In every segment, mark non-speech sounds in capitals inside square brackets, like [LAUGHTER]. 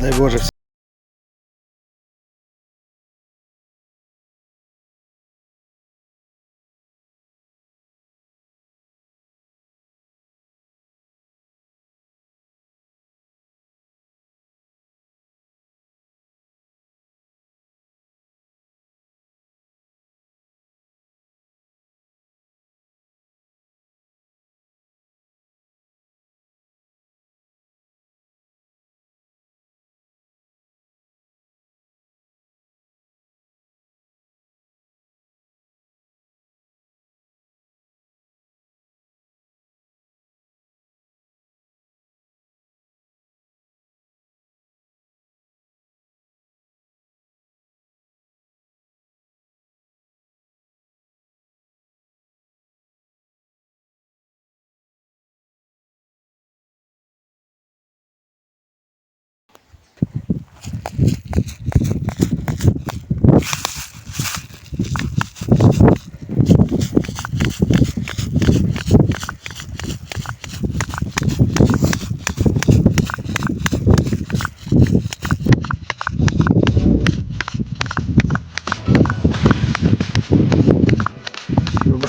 Дай Боже.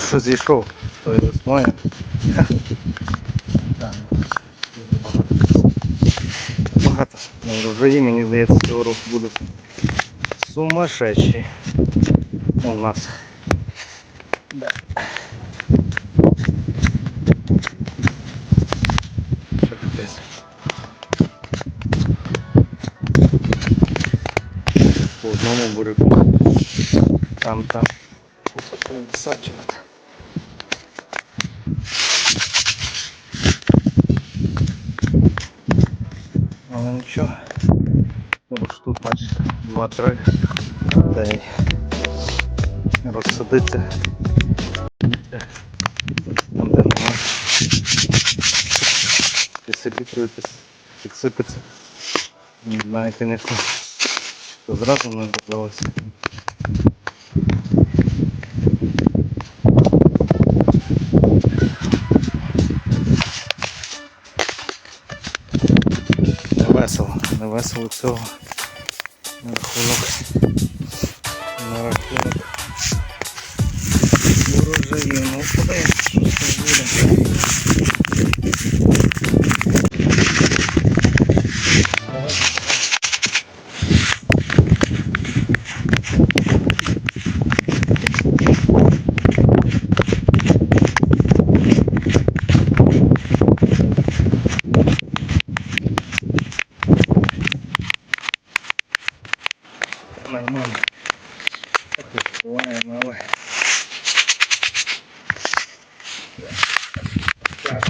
Що зійшов з тої весною. Так. Багато на врожаї, мені здається, цього року буде сумасшедший у нас. Да. По одному буряку. Там, там. Висаджувати. Але нічого. Бачите, два-три. Та й розсадити. Там де нема. Підсипітрується, підсипеться. Не знаю, звісно, що зразу не додалося. Весело, не весело цього на рахунок. На рахунок урожаю. Ну подивимось, що це буде. Нормально. Так от буває, але. Так.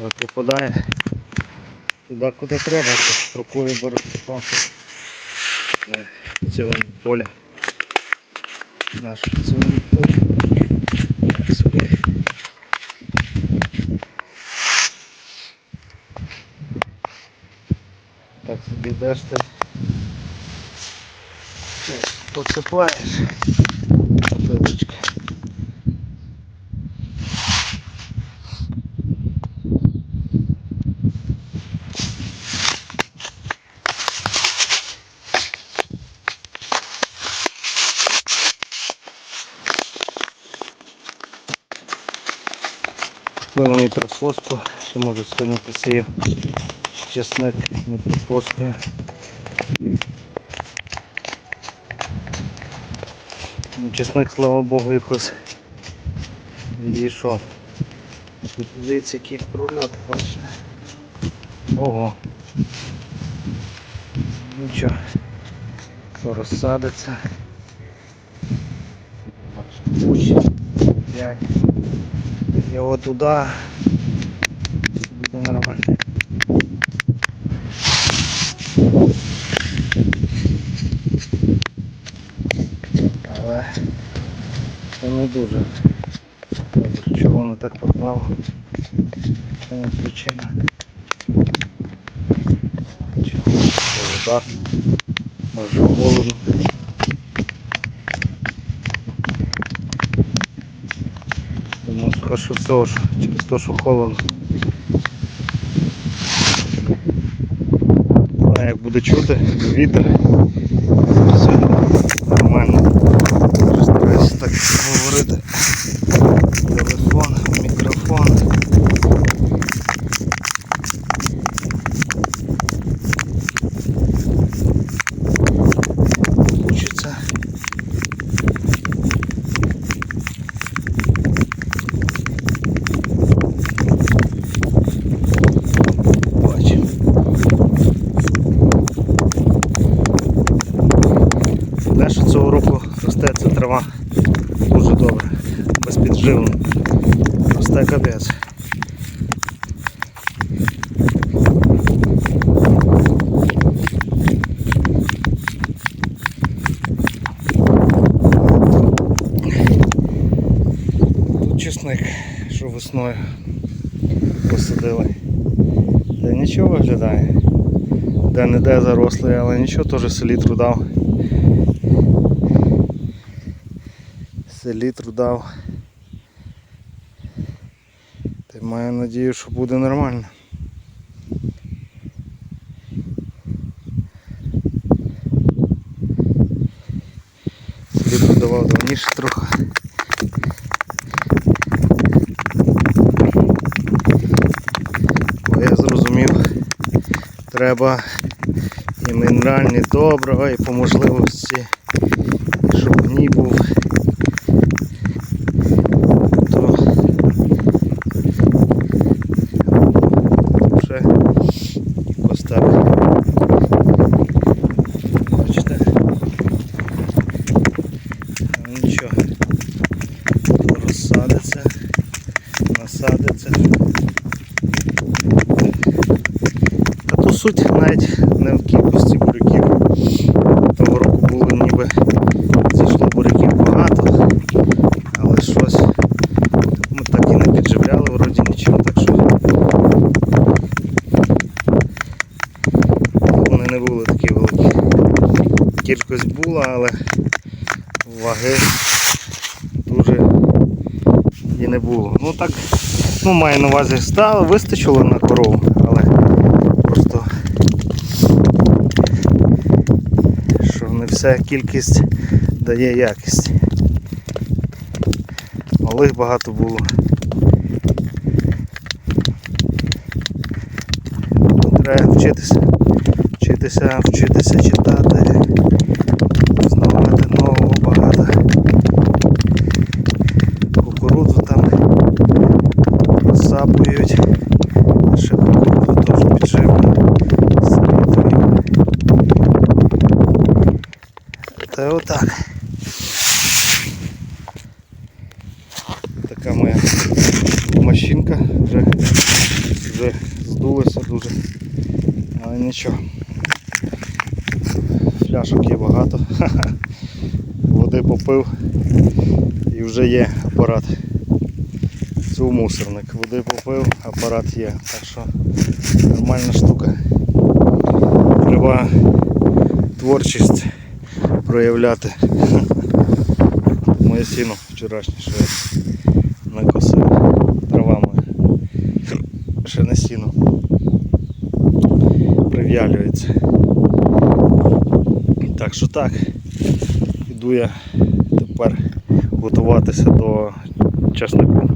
Але попадає туди, куди треба, рукою беру палку цього поля. Наш цього поля. Так собі. Так собі Вбив мікрофоску, що може сильно посіяв чесник мікрофоски. Ну, чесник, слава Богу, якось відійшов. Дивіться, який прольот, бачите. Ого. Нічого. Розсадиться. Бачите, 5. его туда. Нормально. Але це не дуже чого воно так попало це не причина. Чого так може холодно Думаю, того, що через те, що холодно. А як буде чути, вітер. цього року росте ця трава дуже добре, без підживлень. Росте капець. Тут чесник, що весною посадили. Та нічого виглядає. Де-не-де зарослий, але нічого теж селітру Дав. Селітру дав. Та маю надію, що буде нормально. Селітру давав давніше трохи. Бо я зрозумів, треба і мінеральні добрива, і по можливості, щоб гній був. То вже ось так. Бачите? Ну, Нічого. Розсадиться, насадиться. Та то суть навіть не в кількості буряків. Того року було ніби зійшло буряків багато, але щось ми так і не підживляли вроді нічого, так що вони не були такі великі. Кількість була, але ваги дуже і не було. Ну так, ну маю на увазі стало, вистачило на корову, але просто вся кількість дає якість. Малих багато було. Треба вчитися, вчитися, вчитися Та отак. Така моя машинка вже, вже здулася дуже. Але нічого. Фляшок є багато. [LAUGHS] Води попив і вже є апарат. Це у мусорник. Води попив, апарат є. Так що нормальна штука. Треба творчість проявляти. Моє сіно вчорашнє, що я накосив. Трава моя. Ще не сіно. Прив'ялюється. Так що так. Іду я тепер готуватися до чеснику.